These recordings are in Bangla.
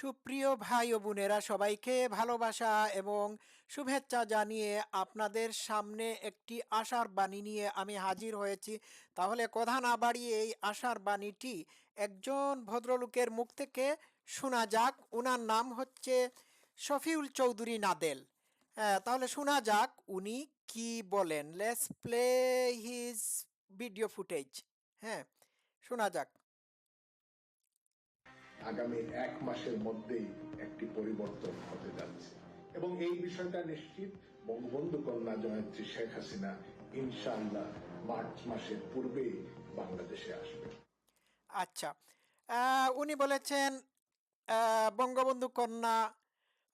সুপ্রিয় ভাই ও বোনেরা, সবাইকে ভালোবাসা এবং শুভেচ্ছা জানিয়ে আপনাদের সামনে একটি আশার বাণী নিয়ে আমি হাজির হয়েছি। তাহলে কথা না বাড়িয়ে এই আশার বাণীটি একজন ভদ্রলোকের মুখ থেকে শোনা যাক। ওনার নাম হচ্ছে শফিউল চৌধুরী নাদেল। হ্যাঁ তাহলে শোনা যাক উনি কি বলেন। Let's play his video footage হ্যাঁ শোনা যাক। আগামী এক মাসের মধ্যেই একটি পরিবর্তন হতে যাচ্ছে। এবং এই বিষয়টা নিশ্চিত বঙ্গবন্ধু কন্যা জয়ত্রী শেখ হাসিনা ইনশাআল্লাহ মার্চ মাসের পূর্বেই বাংলাদেশে আসবে। আচ্ছা উনি বলেছেন বঙ্গবন্ধু কন্যা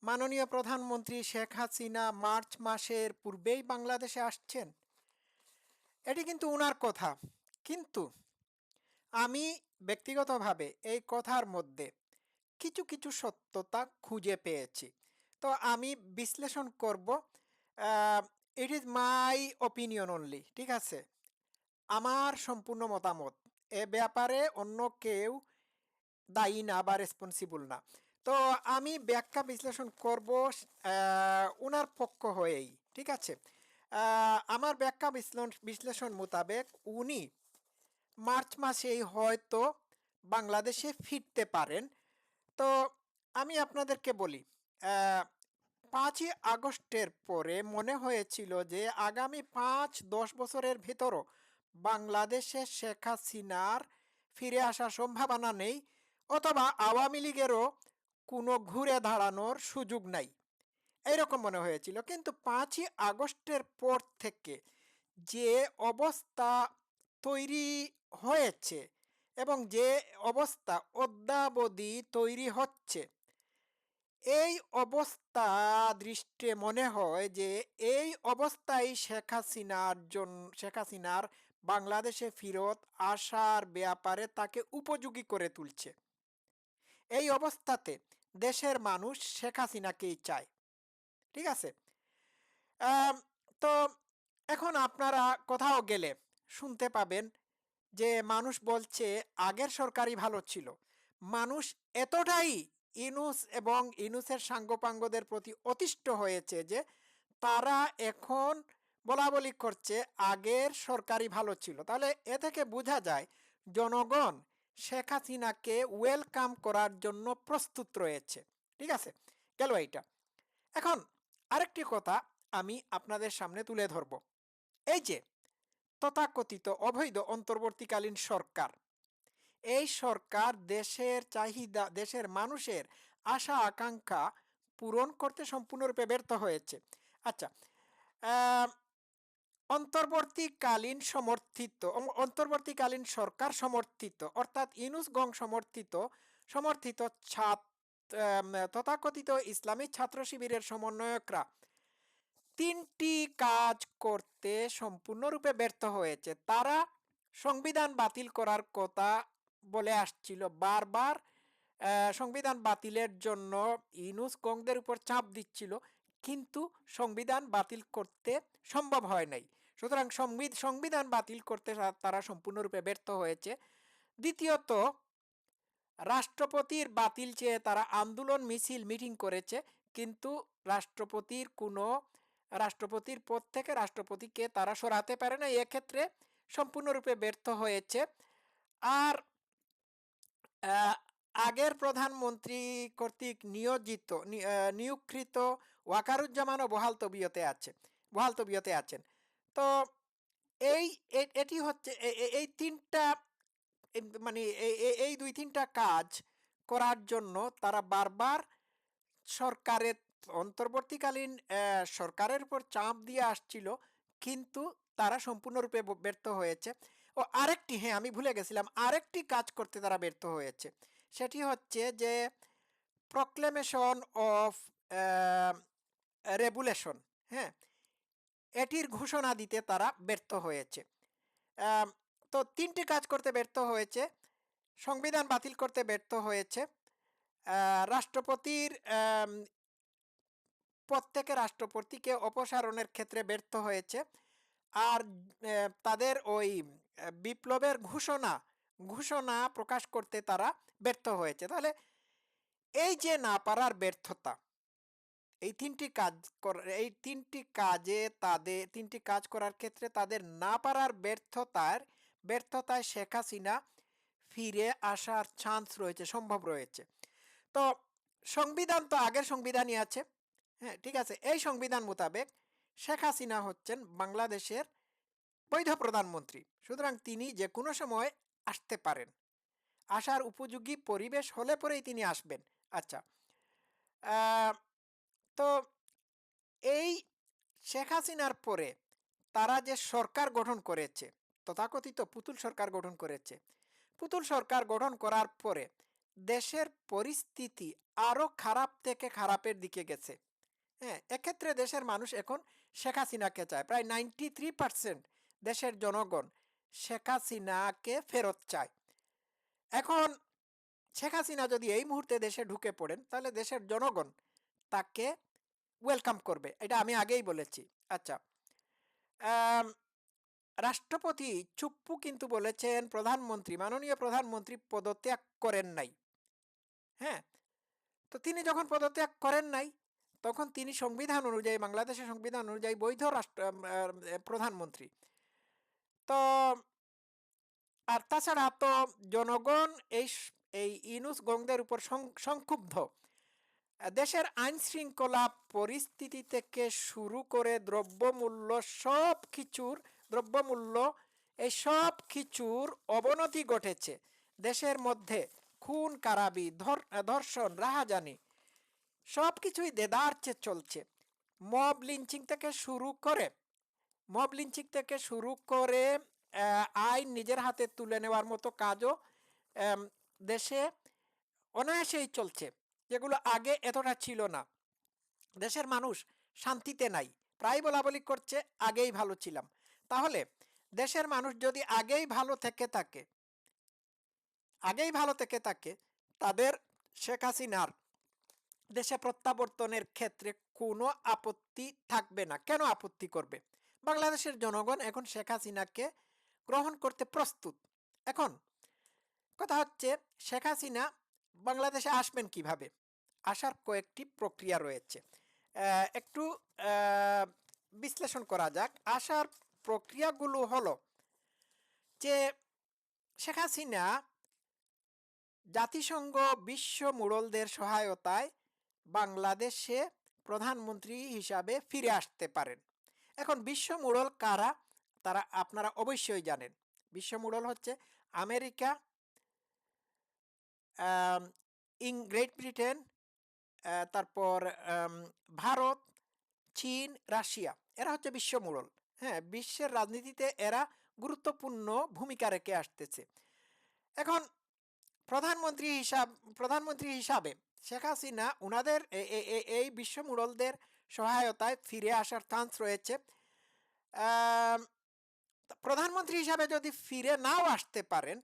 মাননীয় প্রধানমন্ত্রী শেখ হাসিনা মার্চ মাসের পূর্বেই বাংলাদেশে আসছেন। এটি কিন্তু উনার কথা। কিন্তু আমি ব্যক্তিগতভাবে এই কথার মধ্যে কিছু কিছু সত্যতা খুঁজে পেয়েছি। তো আমি বিশ্লেষণ করব it is my opinion only ঠিক আছে? আমার সম্পূর্ণ মতামত। এ ব্যাপারে অন্য কেউ দায়ী না বা রেসপন্সিবল না। তো আমি ব্যাখ্যা বিশ্লেষণ করব ওনার পক্ষ হয়েই, ঠিক আছে? আমার ব্যাখ্যা বিশ্লেষণ বিশ্লেষণ মোতাবেক উনি মার্চ মাসেই হয়তো বাংলাদেশে ফিরতে পারেন। তো আমি আপনাদেরকে বলি পাঁচই আগস্টের পরে মনে হয়েছিল যে আগামী পাঁচ দশ বছরের ভেতরও বাংলাদেশে শেখ হাসিনার ফিরে আসার সম্ভাবনা নেই অথবা আওয়ামী লীগেরও কোনো ঘুরে দাঁড়ানোর সুযোগ নাই। এইরকম মনে হয়েছিল। কিন্তু পাঁচই আগস্টের পর থেকে যে অবস্থা তৈরি হয়েছে এবং যে অবস্থা অদ্যাবধি তৈরি হচ্ছে। এই অবস্থা দৃষ্টে মনে হয় যে এই অবস্থায় শেখ হাসিনার জন্য শেখ হাসিনার বাংলাদেশে ফিরত আসার ব্যাপারে তাকে উপযোগী করে তুলছে। এই অবস্থাতে দেশের মানুষ শেখ হাসিনাকেই চায়। ঠিক আছে? তো এখন আপনারা কোথাও গেলে শুনতে পাবেন যে, মানুষ বলছে আগের সরকারই ভালো ছিল। মানুষ এতটাই ইনুস এবং ইনুসের সাঙ্গপাঙ্গদের প্রতি অতিষ্ঠ হয়েছে যে, তারা এখন বলা বলি করছে আগের সরকারই ভালো ছিল। তাহলে এ থেকে বোঝা যায়, জনগণ শেখ হাসিনাকে ওয়েলকাম করার জন্য প্রস্তুত রয়েছে। ঠিক আছে? গেল এইটা। এখন আরেকটি কথা আমি আপনাদের সামনে তুলে ধরব। এই যে তথাকথিত অবৈধ অন্তর্বর্তীকালীন সরকার। এই সরকার দেশের চাহিদা, দেশের মানুষের আশা, আকাঙ্ক্ষা পূরণ করতে সম্পূর্ণরূপে ব্যর্থ হয়েছে। আচ্ছা অন্তর্বর্তীকালীন সমর্থিত অন্তর্বর্তীকালীন সরকার সমর্থিত অর্থাৎ ইনুস গং সমর্থিত সমর্থিত ছাত্র তথাকথিত ইসলামী ছাত্র শিবিরের সমন্বয়করা তিনটি কাজ করতে সম্পূর্ণরূপে ব্যর্থ হয়েছে। তারা সংবিধান বাতিল করার কথা বলে আসছিল। বারবার সংবিধান বাতিলের জন্য ইনুস গংদের উপর চাপ দিচ্ছিল, কিন্তু সংবিধান বাতিল করতে সম্ভব হয় নাই। সুতরাং সংবিধ- সংবিধান বাতিল করতে তারা সম্পূর্ণরূপে ব্যর্থ হয়েছে। দ্বিতীয়ত, রাষ্ট্রপতির বাতিল চেয়ে তারা আন্দোলন মিছিল, মিটিং করেছে, কিন্তু রাষ্ট্রপতির কোনো রাষ্ট্রপতির পদ থেকে রাষ্ট্রপতিকে তারা সরাতে পারে না। এক্ষেত্রে সম্পূর্ণরূপে ব্যর্থ হয়েছে। আর আগের প্রধানমন্ত্রী কর্তৃক নিয়োজিত নিয়োগকৃত ওয়াকারুজ্জামানও বহাল তবিয়তে আছে, বহাল তবিয়তে আছেন। তো এই এটি হচ্ছে এই তিনটা মানে এই দুই তিনটা কাজ করার জন্য তারা বারবার সরকারের অন্তর্বর্তীকালীন সরকারের উপর চাপ দিয়ে আসছিল, কিন্তু তারা সম্পূর্ণরূপে ব্যর্থ হয়েছে। ও আরেকটি হ্যাঁ আমি ভুলে গেছিলাম, আরেকটি কাজ করতে তারা ব্যর্থ হয়েছে। সেটি হচ্ছে যে প্রক্লেমেশন অফ রেগুলেশন হ্যাঁ এটির ঘোষণা দিতে তারা ব্যর্থ হয়েছে। তো তিনটি কাজ করতে ব্যর্থ হয়েছে, সংবিধান বাতিল করতে ব্যর্থ হয়েছে। রাষ্ট্রপতির থেকে রাষ্ট্রপতিকে অপসারণের ক্ষেত্রে ব্যর্থ হয়েছে। আর তাদের ওই বিপ্লবের ঘোষণা ঘোষণা প্রকাশ করতে তারা ব্যর্থ হয়েছে। তাহলে এই যে না পারার ব্যর্থতা, এই তিনটি কাজ এই তিনটি কাজে তাদের, তিনটি কাজ করার ক্ষেত্রে তাদের না পারার ব্যর্থতার, ব্যর্থতায় শেখ হাসিনা ফিরে আসার চান্স রয়েছে, সম্ভব রয়েছে। তো সংবিধান তো আগের সংবিধানই আছে। হ্যাঁ ঠিক আছে। এই সংবিধান মোতাবেক শেখ হাসিনা হচ্ছেন বাংলাদেশের বৈধ প্রধানমন্ত্রী। সুতরাং তিনি যে কোনো সময় আসতে পারেন। আসার উপযোগী পরিবেশ হলে পরেই তিনি আসবেন। আচ্ছা তো এই শেখ হাসিনার পরে তারা যে সরকার গঠন করেছে, তথাকথিত পুতুল সরকার গঠন করেছে, পুতুল সরকার গঠন করার পরে দেশের পরিস্থিতি আরও খারাপ থেকে খারাপের দিকে গেছে। হ্যাঁ এক্ষেত্রে দেশের মানুষ এখন শেখ হাসিনাকে চায়। প্রায় নাইনটি থ্রি পার্সেন্ট দেশের জনগণ শেখ হাসিনাকে ফেরত চায়। এখন শেখ হাসিনা যদি এই মুহূর্তে দেশে ঢুকে পড়েন, তাহলে দেশের জনগণ তাকে ওয়েলকাম করবে। এটা আমি আগেই বলেছি। আচ্ছা রাষ্ট্রপতি চুপ্পু কিন্তু বলেছেন, প্রধানমন্ত্রী, মাননীয় প্রধানমন্ত্রী পদত্যাগ করেন নাই। হ্যাঁ তো তিনি যখন পদত্যাগ করেন নাই তখন তিনি সংবিধান অনুযায়ী, বাংলাদেশের সংবিধান অনুযায়ী বৈধ রাষ্ট্র প্রধানমন্ত্রী। তো, আর তাছাড়া তো জনগণ এই এই ইনুস গঙ্গদের উপর সংক্ষুব্ধ। দেশের আইন শৃঙ্খলা পরিস্থিতি থেকে শুরু করে দ্রব্যমূল্য সব কিছুর, দ্রব্যমূল্য, এই সব কিছুর অবনতি ঘটেছে। দেশের মধ্যে খুন, কারাবি, ধর- ধর্ষণ, রাহাজানি সব কিছুই দেদারচে চলছে। মব লিঞ্চিং থেকে শুরু করে, মব লিঞ্চিং থেকে শুরু করে আইন নিজের হাতে তুলে নেওয়ার মতো কাজও দেশে অনায়াসেই চলছে, যেগুলো আগে এতটা ছিল না। দেশের মানুষ শান্তিতে নাই, প্রায় বলা বলি করছে আগেই ভালো ছিলাম। তাহলে দেশের মানুষ যদি আগেই ভালো থেকে থাকে, আগেই ভালো থেকে থাকে, তাদের শেখ হাসিনার দেশে প্রত্যাবর্তনের ক্ষেত্রে কোনো আপত্তি থাকবে না। কেন আপত্তি করবে? বাংলাদেশের জনগণ এখন শেখ হাসিনাকে গ্রহণ করতে প্রস্তুত। এখন কথা হচ্ছে, শেখ হাসিনা বাংলাদেশে আসবেন কীভাবে? আসার কয়েকটি প্রক্রিয়া রয়েছে। একটু বিশ্লেষণ করা যাক। আসার প্রক্রিয়াগুলো হলো যে, শেখ হাসিনা জাতিসংঘ বিশ্ব মুরলদের সহায়তায় বাংলাদেশে প্রধানমন্ত্রী হিসাবে ফিরে আসতে পারেন। এখন বিশ্ব মুরল কারা? তারা আপনারা অবশ্যই জানেন। বিশ্ব মুরল হচ্ছে আমেরিকা আম, ইং গ্রেট ব্রিটেন তারপর ভারত চীন রাশিয়া। এরা হচ্ছে বিশ্ব মুরল হ্যাঁ বিশ্বের রাজনীতিতে এরা গুরুত্বপূর্ণ ভূমিকা রেখে আসতেছে। এখন প্রধানমন্ত্রী হিসাব প্রধানমন্ত্রী হিসাবে শেখ হাসিনা এ- এই বিশ্ব মুরলদের সহায়তায় ফিরে আসার চান্স রয়েছে। প্রধানমন্ত্রী হিসাবে যদি ফিরে নাও আসতে পারেন,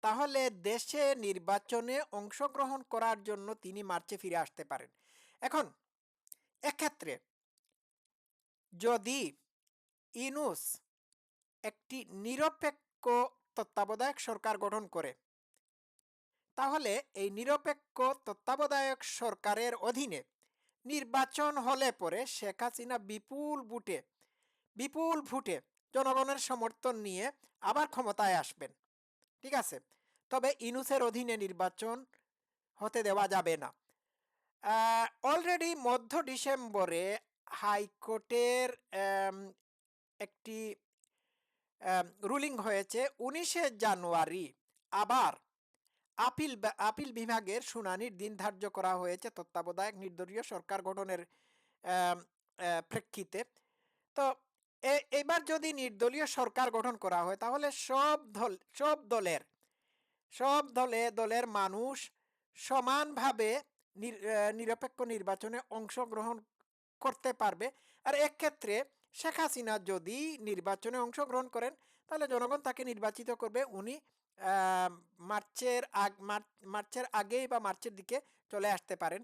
তাহলে দেশে নির্বাচনে অংশগ্রহণ করার জন্য তিনি মার্চে ফিরে আসতে পারেন। এখন, এক্ষেত্রে যদি ইনুস একটি নিরপেক্ষ তত্ত্বাবধায়ক সরকার গঠন করে তাহলে এই নিরপেক্ষ তত্ত্বাবধায়ক সরকারের অধীনে নির্বাচন হলে পরে শেখ হাসিনা বিপুল ভোটে বিপুল ভোটে জনগণের সমর্থন নিয়ে আবার ক্ষমতায় আসবেন। ঠিক আছে? তবে ইনুসের অধীনে নির্বাচন হতে দেওয়া যাবে না। অলরেডি মধ্য ডিসেম্বরে হাইকোর্টের একটি রুলিং হয়েছে। উনিশে জানুয়ারি আবার আপিল আপিল বিভাগের শুনানির দিন ধার্য করা হয়েছে তত্ত্বাবধায়ক নির্দলীয় সরকার গঠনের প্রেক্ষিতে। তো এবার যদি নির্দলীয় সরকার গঠন করা হয়, তাহলে সব দল সব দলের, সব দলে, দলের মানুষ সমানভাবে নিরপেক্ষ নির্বাচনে অংশগ্রহণ করতে পারবে। আর এক্ষেত্রে শেখ হাসিনা যদি নির্বাচনে অংশগ্রহণ করেন, তাহলে জনগণ তাকে নির্বাচিত করবে। উনি মার্চের আগ মার্চ- মার্চের আগেই বা মার্চের দিকে চলে আসতে পারেন।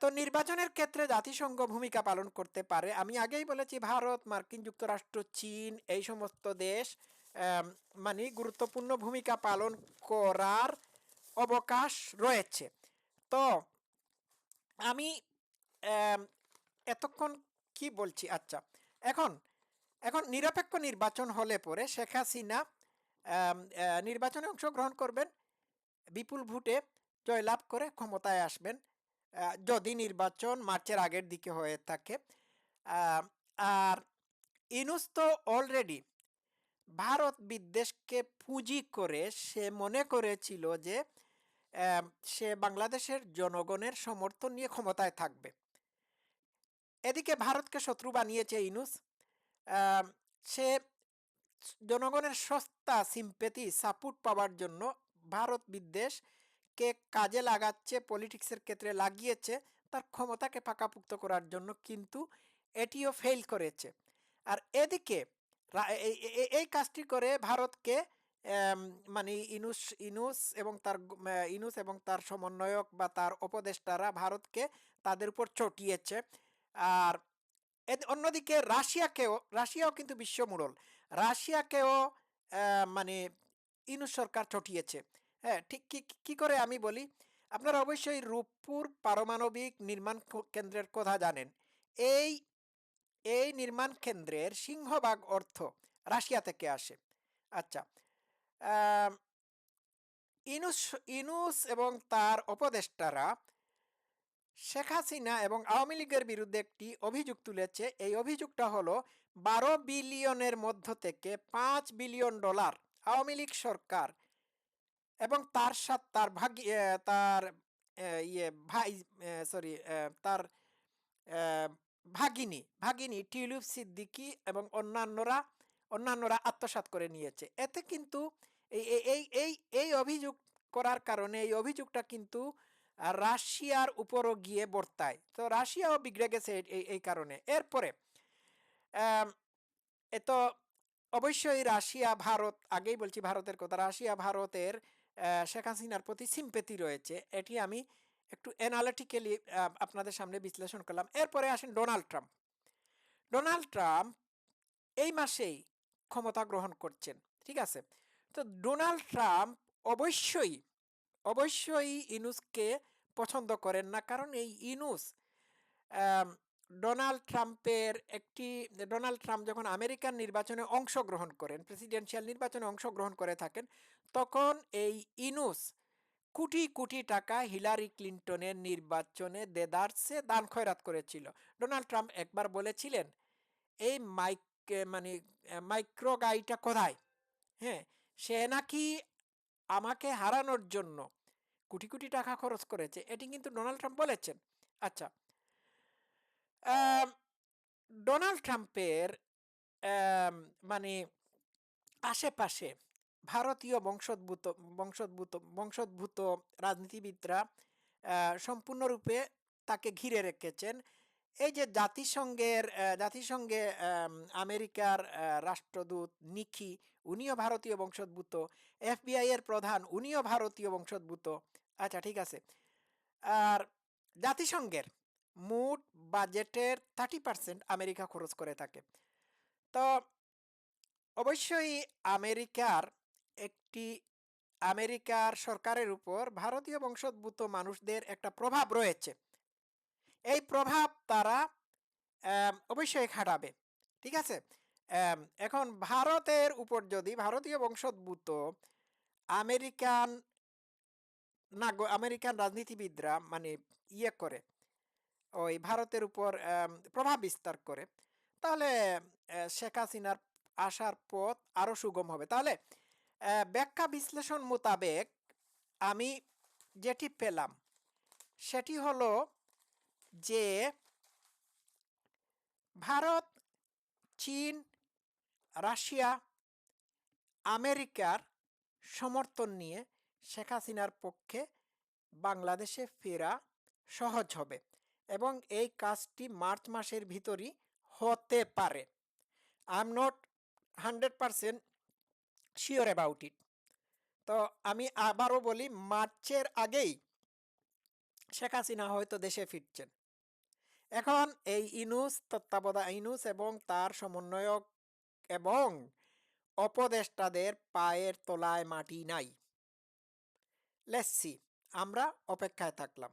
তো নির্বাচনের ক্ষেত্রে জাতিসংঘ ভূমিকা পালন করতে পারে। আমি আগেই বলেছি, ভারত, মার্কিন যুক্তরাষ্ট্র, চীন এই সমস্ত দেশ মানে গুরুত্বপূর্ণ ভূমিকা পালন করার অবকাশ রয়েছে। তো আমি, এতক্ষণ কি বলছি? আচ্ছা এখন এখন নিরপেক্ষ নির্বাচন হলে পরে শেখ হাসিনা নির্বাচনে অংশগ্রহণ করবেন, বিপুল ভোটে জয়লাভ করে ক্ষমতায় আসবেন যদি নির্বাচন মার্চের আগের দিকে হয়ে থাকে। আর ইনুস তো অলরেডি ভারত বিদ্বেষকে পুঁজি করে সে মনে করেছিল যে সে বাংলাদেশের জনগণের সমর্থন নিয়ে ক্ষমতায় থাকবে। এদিকে ভারতকে শত্রু বানিয়েছে ইনুস। সে জনগণের সস্তা সিম্পেথি সাপোর্ট পাওয়ার জন্য ভারত বিদ্বেষকে কাজে লাগাচ্ছে পলিটিক্সের ক্ষেত্রে লাগিয়েছে, তার ক্ষমতাকে পাকাপুক্ত করার জন্য কিন্তু এটিও ফেল করেছে। আর এদিকে এই- কাজটি করে ভারতকে মানে ইনুস ইনুস এবং তার ইনুস এবং তার সমন্বয়ক বা তার উপদেষ্টারা ভারতকে তাদের উপর চটিয়েছে। আর অন্যদিকে রাশিয়াকেও, রাশিয়াও কিন্তু বিশ্বমূড়ল রাশিয়াকেও মানে ইনুস সরকার চটিয়েছে হ্যাঁ ঠিক কি কি করে আমি বলি? আপনারা অবশ্যই রূপপুর পারমাণবিক নির্মাণ কেন্দ্রের কথা জানেন। এই এই নির্মাণ কেন্দ্রের সিংহভাগ অর্থ রাশিয়া থেকে আসে। আচ্ছা ইনুস ইনুস এবং তার উপদেষ্টারা শেখ হাসিনা এবং আওয়ামী লীগের বিরুদ্ধে একটি অভিযোগ তুলেছে। এই অভিযোগটা হলো বারো বিলিয়নের মধ্য থেকে পাঁচ বিলিয়ন ডলার আওয়ামী লীগ সরকার এবং তার সাথে তার ভাগ তার ইয়ে ভাই সরি তার ভাগিনী ভাগিনী টিউলিপ সিদ্দিকী এবং অন্যান্যরা অন্যান্যরা আত্মসাৎ করে নিয়েছে। এতে কিন্তু এই, এই- এই এই অভিযোগ করার কারণে, এই অভিযোগটা কিন্তু রাশিয়ার উপরও গিয়ে বর্তায়। তো রাশিয়াও বিগড়ে গেছে এই- কারণে। এরপরে তো অবশ্যই রাশিয়া, ভারত, আগেই বলছি ভারতের কথা, রাশিয়া, ভারতের শেখ হাসিনার প্রতি সিম্পেতি রয়েছে। এটি আমি একটু অ্যানালিটিক্যালি আপনাদের সামনে বিশ্লেষণ করলাম। এরপরে আসেন ডোনাল্ড ট্রাম্প। ডোনাল্ড ট্রাম্প এই মাসেই ক্ষমতা গ্রহণ করছেন, ঠিক আছে? তো ডোনাল্ড ট্রাম্প অবশ্যই অবশ্যই ইনুসকে পছন্দ করেন না, কারণ এই ইনুস ডোনাল্ড ট্রাম্পের একটি, ডোনাল্ড ট্রাম্প যখন আমেরিকান নির্বাচনে অংশগ্রহণ করেন, প্রেসিডেন্সিয়াল নির্বাচনে অংশগ্রহণ করে থাকেন, তখন এই ইনুস কোটি কোটি টাকা হিলারি ক্লিন্টনের নির্বাচনে দেদারসে দান খয়রাত করেছিল। ডোনাল্ড ট্রাম্প একবার বলেছিলেন, এই মাইক মানে মাইক্রো গাইটা কোথায়? হ্যাঁ সে নাকি আমাকে হারানোর জন্য কোটি কোটি টাকা খরচ করেছে। এটি কিন্তু ডোনাল্ড ট্রাম্প বলেছেন। আচ্ছা ডোনাল্ড ট্রাম্পের মানে আশেপাশে ভারতীয় বংশোদ্ভূত বংশোদ্ভূত বংশোদ্ভূত রাজনীতিবিদরা সম্পূর্ণরূপে তাকে ঘিরে রেখেছেন। এই যে জাতিসংঘের জাতিসংঘে আমেরিকার রাষ্ট্রদূত নিকি, উনিও ভারতীয় বংশোদ্ভূত। এফবিআই এর প্রধান, উনিও ভারতীয় বংশোদ্ভূত। আচ্ছা ঠিক আছে। আর জাতিসংঘের মোট বাজেটের থার্টি পার্সেন্ট আমেরিকা খরচ করে থাকে। তো অবশ্যই আমেরিকার একটি, আমেরিকার সরকারের উপর ভারতীয় বংশোদ্ভূত মানুষদের একটা প্রভাব রয়েছে। এই প্রভাব তারা অবশ্যই খাটাবে, ঠিক আছে? এখন ভারতের উপর যদি ভারতীয় বংশোদ্ভূত আমেরিকান নাগ, আমেরিকান রাজনীতিবিদরা মানে ইয়ে করে ওই ভারতের উপর প্রভাব বিস্তার করে, তাহলে শেখ হাসিনার আসার পথ আরও সুগম হবে। তাহলে ব্যাখ্যা বিশ্লেষণ মোতাবেক আমি যেটি পেলাম, সেটি হলো যে ভারত, চীন, রাশিয়া, আমেরিকার সমর্থন নিয়ে শেখ হাসিনার পক্ষে বাংলাদেশে ফেরা সহজ হবে। এবং এই কাজটি মার্চ মাসের ভিতরই হতে পারে। I am not hundred percent sure about it তো আমি আবারও বলি, মার্চের আগেই শেখ হাসিনা হয়তো দেশে ফিরছেন। এখন এই ইনুস তত্ত্বাবধান ইনুস এবং তার সমন্বয়ক এবং অপদেষ্টাদের পায়ের তলায় মাটি নাই। লেসি আমরা অপেক্ষায় থাকলাম।